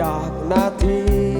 จากนาที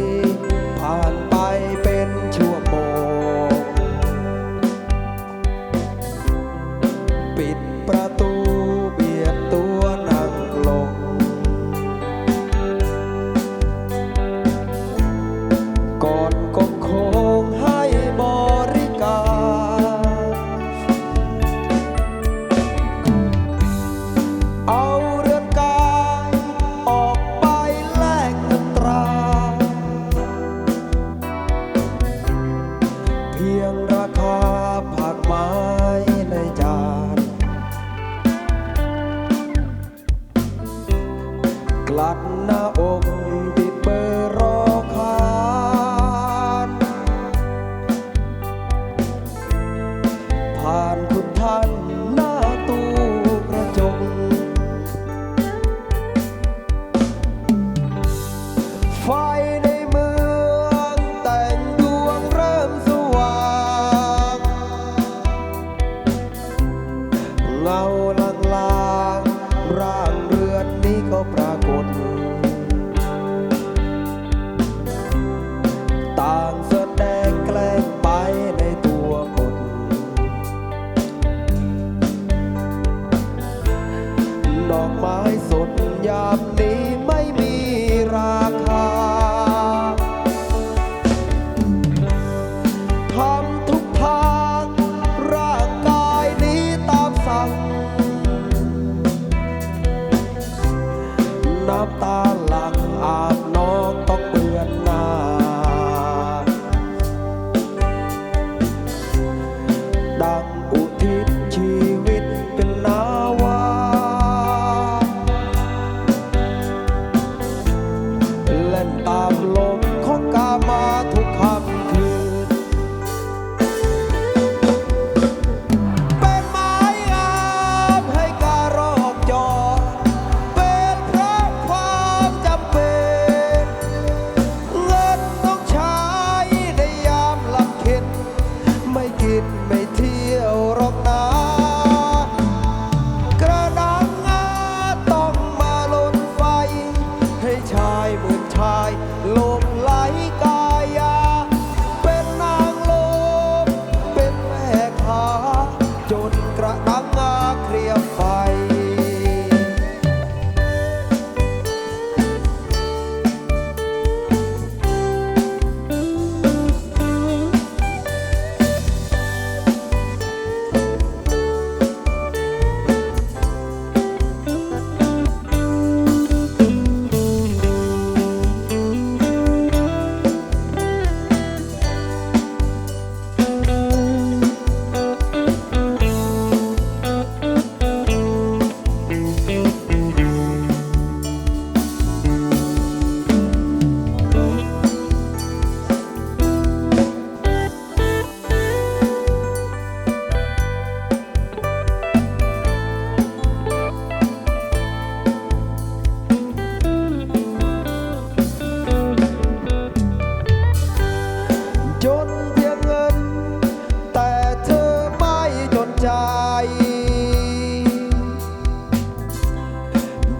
ผ่านคุณท่านหน้าตู้กระจก ไฟในเมืองแต่งดวงเริ่มสว่างเงาลางลางร่างเรือนนี้ก็ปรากฏ ต่าง น้ำตา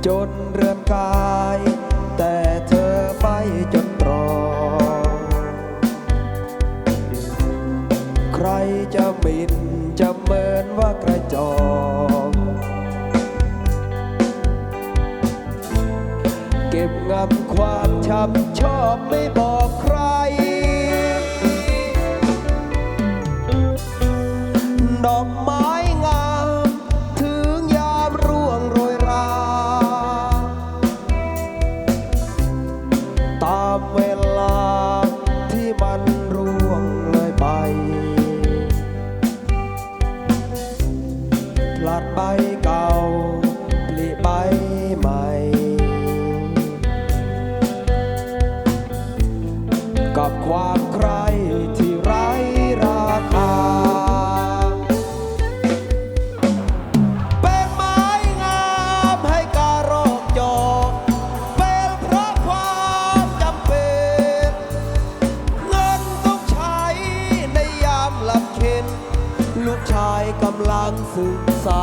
จนเริ่มกา ใบเก่าปลิใบใหม่ กับความใครที่ไร้ราคา เป็นไม้งามให้การรอกจอเป็นเพราะความจำเป็น เงินต้องใช้ในยามลำเค็นลูกชายกำลังศึกษา